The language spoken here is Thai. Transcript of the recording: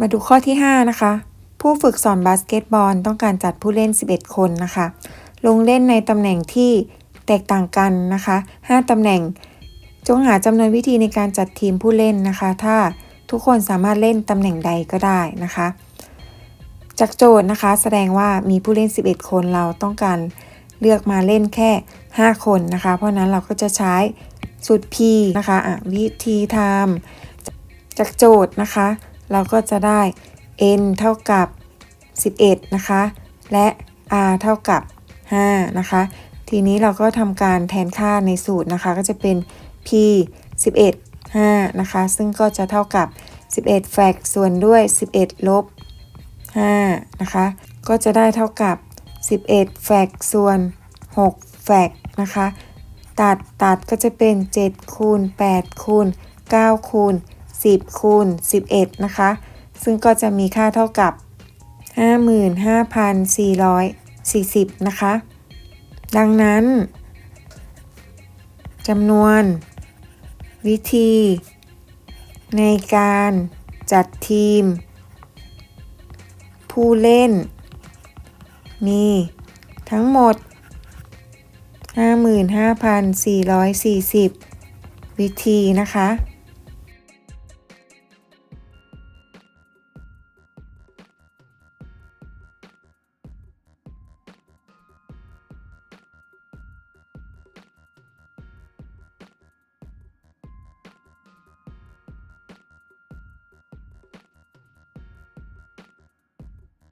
มาดูข้อที่ 5 นะคะ ผู้ฝึกสอนบาสเกตบอลต้องการจัดผู้เล่น 11 คนนะคะ ลงเล่นในตำแหน่งที่แตกต่างกันนะคะ 5ตำแหน่ง จงหาจำนวนวิธีในการจัดทีมผู้เล่นนะคะ ถ้าทุกคนสามารถเล่นตำแหน่งใดก็ได้นะคะ จากโจทย์นะคะ แสดงว่ามีผู้เล่น 11 คนเราต้องการเลือกมาเล่นแค่ 5 คนนะคะ เพราะนั้นเราก็จะใช้สูตร P นะคะะวิธีทำจากโจทย์นะคะ เราก็จะได้ n เท่ากับ 11 นะคะ และ r เท่ากับ 5 นะคะ ทีนี้เราก็ทำการแทนค่าในสูตรนะคะ ก็จะเป็น p 11 5 นะคะ ซึ่งก็จะเท่ากับ 11 แฟกส่วนด้วย 11 ลบ 5 นะคะ ก็จะได้เท่ากับ 11 แฟกส่วน 6 แฟกนะคะ ตัดตัดก็จะเป็น 7 คูณ 8 คูณ 9 คูณ 10คูณ11 นะคะ ซึ่งก็จะมีค่าเท่ากับ 55,440 นะคะ ดังนั้นจำนวน วิธี ในการจัดทีม ผู้เล่น มีทั้งหมด 55,440 วิธีนะคะ